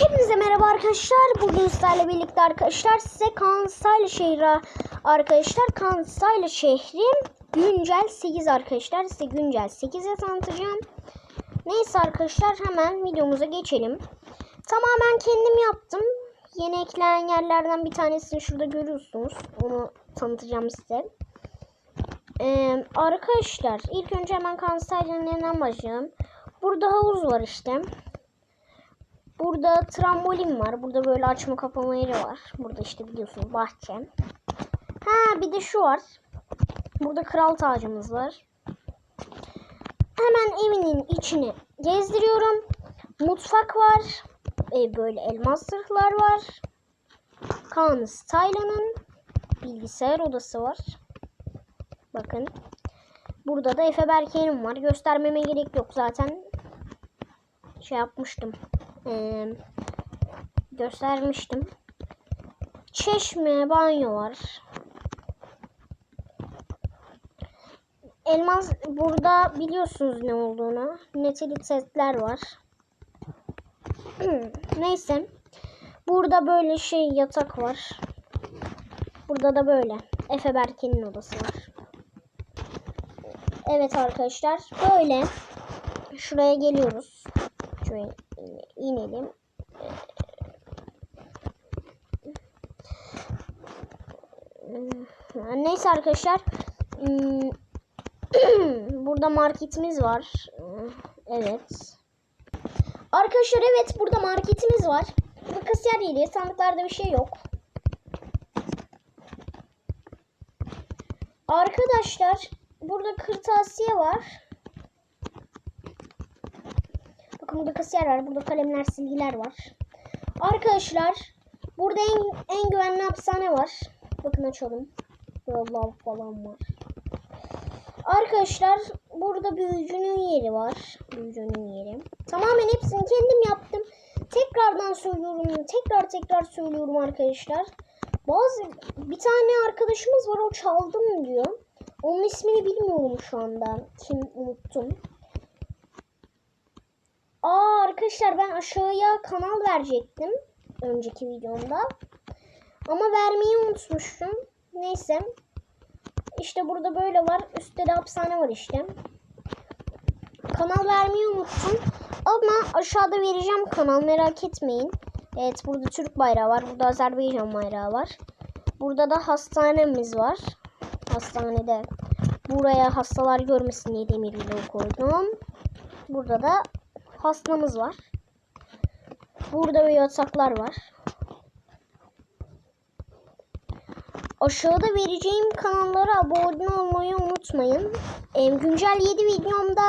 Hepinize merhaba arkadaşlar. Bugün sizlerle birlikte arkadaşlar size Kansayla şehri arkadaşlar Kansayla şehri güncel 8 arkadaşlar. Size güncel 8'e tanıtacağım. Neyse arkadaşlar hemen videomuza geçelim. Tamamen kendim yaptım. Yeni eklenen yerlerden bir tanesini şurada görüyorsunuz. Onu tanıtacağım size. Ee, arkadaşlar ilk önce hemen Kansayla'nın neden başlayalım. Burada havuz var işte. Burada trambolin var. Burada böyle açma kapama yeri var. Burada işte biliyorsunuz bahçe. Ha bir de şu var. Burada kral tacımız var. Hemen evinin içini gezdiriyorum. Mutfak var. E, böyle elmas zırhlar var. Kaan Style'ın bilgisayar odası var. Bakın. Burada da Efe Berke'nin var. Göstermeme gerek yok zaten. Şey yapmıştım. Ee, göstermiştim. Çeşme, banyo var. Elmas burada biliyorsunuz ne olduğunu. Neteli setler var. Neyse. Burada böyle şey yatak var. Burada da böyle. Efe Berke'nin odası var. Evet arkadaşlar. Böyle. Şuraya geliyoruz. Şuraya inelim. Neyse arkadaşlar. Hmm, burada marketimiz var. Evet. Arkadaşlar evet burada marketimiz var. Burada kasiyer yeri. Sandıklarda bir şey yok. Arkadaşlar burada kırtasiye var. Bakın burada kasiyer var. Burada kalemler, silgiler var. Arkadaşlar burada en, en güvenli hapishane var. Bakın açalım. Lav falan var. Arkadaşlar burada büyücünün yeri var. Büyücünün yeri. Tamamen hepsini kendim yaptım. Tekrardan söylüyorum. Tekrar tekrar söylüyorum arkadaşlar. Bazı bir tane arkadaşımız var o çaldım diyor. Onun ismini bilmiyorum şu anda. Kim unuttum. Aa arkadaşlar ben aşağıya kanal verecektim. Önceki videomda. Ama vermeyi unutmuştum. Neyse. İşte burada böyle var. Üstte de hapishane var işte. Kanal vermeyi unuttum. Ama aşağıda vereceğim kanal merak etmeyin. Evet burada Türk bayrağı var. Burada Azerbaycan bayrağı var. Burada da hastanemiz var. Hastanede buraya hastalar görmesin diye demir koydum. Burada da hastamız var. Burada böyle yataklar var. Aşağıda vereceğim kanallara abone olmayı unutmayın. E, güncel 7 videomda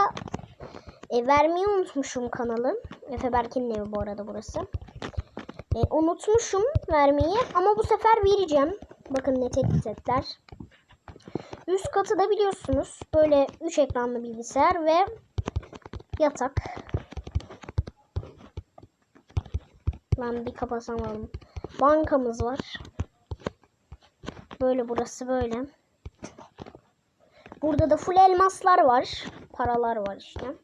e, vermeyi unutmuşum kanalı. Efe Berkin'in evi bu arada burası. E, unutmuşum vermeyi ama bu sefer vereceğim. Bakın net etiketler. Üst katı da biliyorsunuz. Böyle 3 ekranlı bilgisayar ve yatak. Lan bir kapatsam Bankamız var. Böyle burası böyle. Burada da full elmaslar var. Paralar var işte.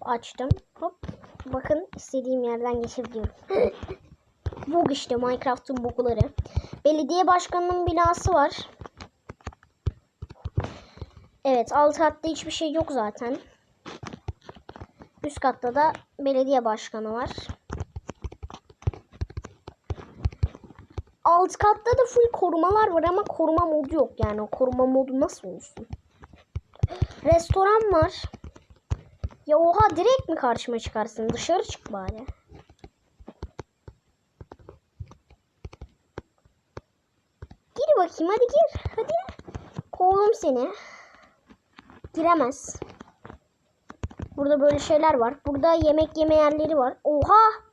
Açtım. Hop. Bakın istediğim yerden geçebiliyorum. Bug işte Minecraft'ın bugları. Belediye başkanının binası var. Evet alt katta hiçbir şey yok zaten. Üst katta da belediye başkanı var. Alt katta da full korumalar var ama koruma modu yok yani. O koruma modu nasıl olsun? Restoran var. Ya oha direkt mi karşıma çıkarsın? Dışarı çık bari. Gir bakayım hadi gir. Hadi. Kovdum seni. Giremez. Burada böyle şeyler var. Burada yemek yeme yerleri var. Oha.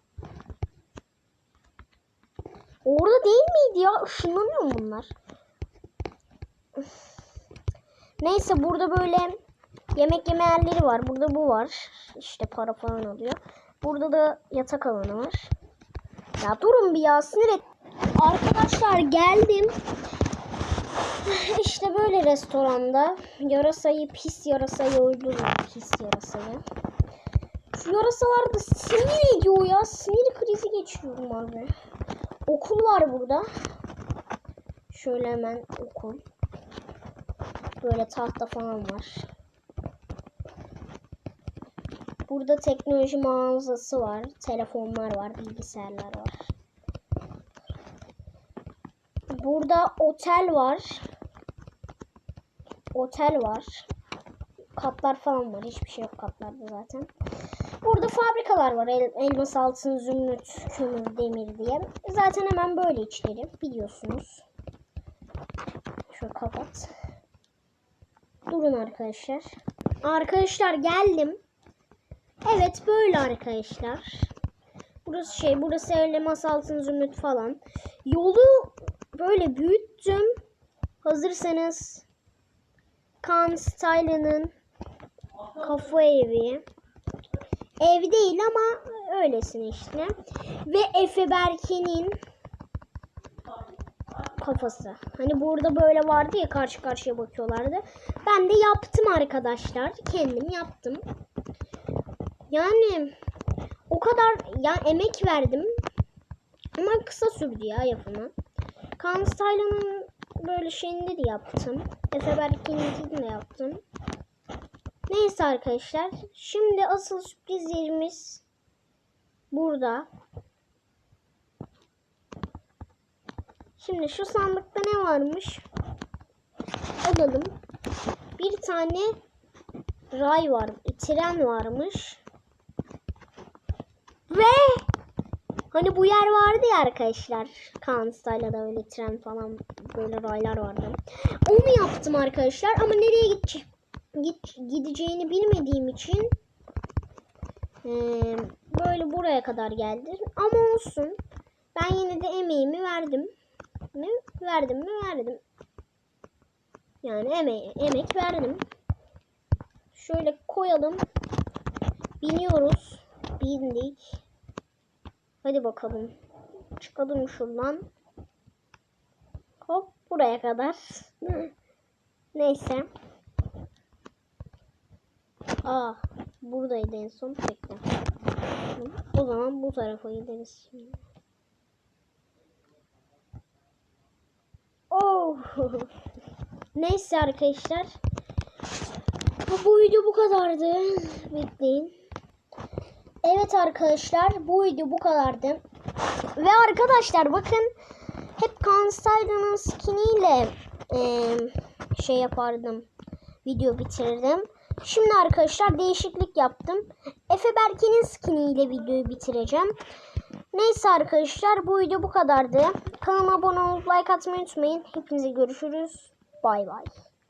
Değil miydi ya? Işınlanıyor mu bunlar? Neyse burada böyle yemek yeme yerleri var. Burada bu var. İşte para falan alıyor. Burada da yatak alanı var. Ya durun bir ya sinir et. Arkadaşlar geldim. İşte böyle restoranda yarasayı pis yarasayı öldürür pis yarasayı. Şu yarasalar sinir ediyor ya. Sinir krizi geçiriyorum abi. Okul var burada. Şöyle hemen okul. Böyle tahta falan var. Burada teknoloji mağazası var. Telefonlar var, bilgisayarlar var. Burada otel var. Otel var. Katlar falan var. Hiçbir şey yok katlarda zaten. Burada fabrikalar var. El, elmas, altın, zümrüt, kömür, demir diye. Zaten hemen böyle içleri biliyorsunuz. Şöyle kapat. Durun arkadaşlar. Arkadaşlar geldim. Evet böyle arkadaşlar. Burası şey, burası elmas, altın, zümrüt falan. Yolu böyle büyüttüm. Hazırsanız Kan Style'ın kafa evi. Ev değil ama öylesine işte. Ve Efe Berke'nin kafası. Hani burada böyle vardı ya karşı karşıya bakıyorlardı. Ben de yaptım arkadaşlar. Kendim yaptım. Yani o kadar ya emek verdim. Ama kısa sürdü ya yapımı. Kaan Style'ın böyle şeyinde de yaptım. Efe Berke'ninkini de yaptım. Neyse arkadaşlar. Şimdi asıl sürpriz yerimiz burada. Şimdi şu sandıkta ne varmış? Alalım. Bir tane ray var. Tren varmış. Ve hani bu yer vardı ya arkadaşlar. Kaan Style'da öyle tren falan böyle raylar vardı. Onu yaptım arkadaşlar ama nereye gidecek git, gideceğini bilmediğim için eee, böyle buraya kadar geldi. Ama olsun. Ben yine de emeğimi verdim. Mi? Verdim mi? Verdim. Yani emeği, emek verdim. Şöyle koyalım. Biniyoruz. Bindik. Hadi bakalım. Çıkalım şuradan. Hop buraya kadar. Neyse. Aa buradaydı en son. Bekle. O zaman bu tarafa gideriz şimdi. Oh. Neyse arkadaşlar. Bu, bu video bu kadardı. Bekleyin. Evet arkadaşlar bu video bu kadardı. Ve arkadaşlar bakın hep Kaan Style'ın skiniyle eee, şey yapardım. Video bitirdim. Şimdi arkadaşlar değişiklik yaptım. Efe Berke'nin skiniyle videoyu bitireceğim. Neyse arkadaşlar bu video bu kadardı. Kanalıma abone olup like atmayı unutmayın. Hepinize görüşürüz. Bay bay.